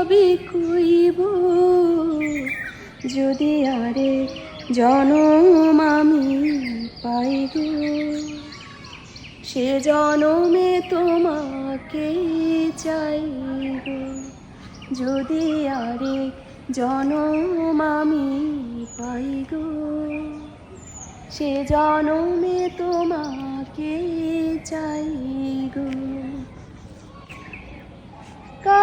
সবই কইব যদি আরে জনম আমি পাই গো সে জনমে তোমাকে চাই গো যদি আরে জনম আমি পাই গো সে জনমে তোমাকে চাই গো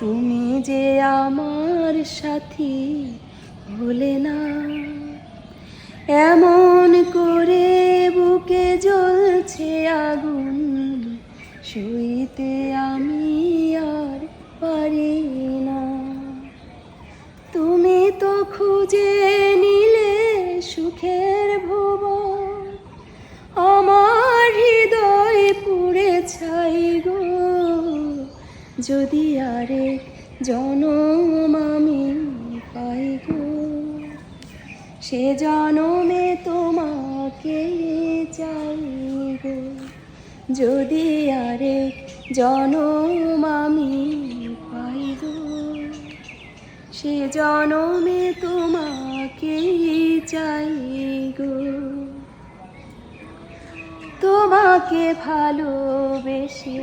তুমি যে আমার সাথী ভুলে না। এমন করে বুকে জ্বলছে আগুন শুইতে আমি যদি আরেক জনম আমি পাই গো, সে জনমে তোমাকে চাই গো। যদি আরেক জনম আমি পাই গো, সে জনমে তোমাকে চাই গো। তোমাকে ভালোবেসে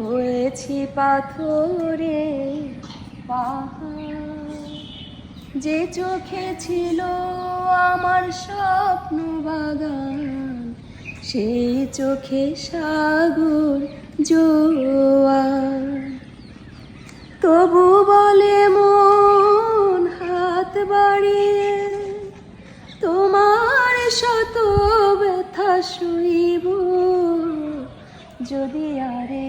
হয়েছি পাথরে পাহাড়। যে চোখে ছিল আমার স্বপ্ন বাগান, সেই চোখে সাগর জোয়ার তবু বলে মন হাত বাড়িয়ে, তোমার শত ব্যথা শুইব। যদি আরে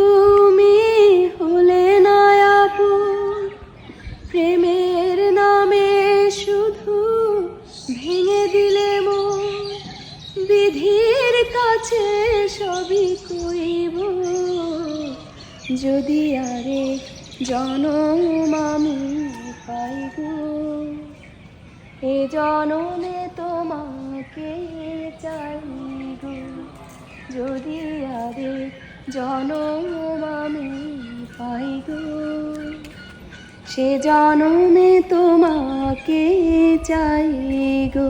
বিধির কাছে সবই কইব। যদি আরে জনম আমি পাই গো, এ জনমে তোমাকে চাই গো। যদি আরে জনম আমি পাই গো, সে জনমে তোমাকে চাই গো।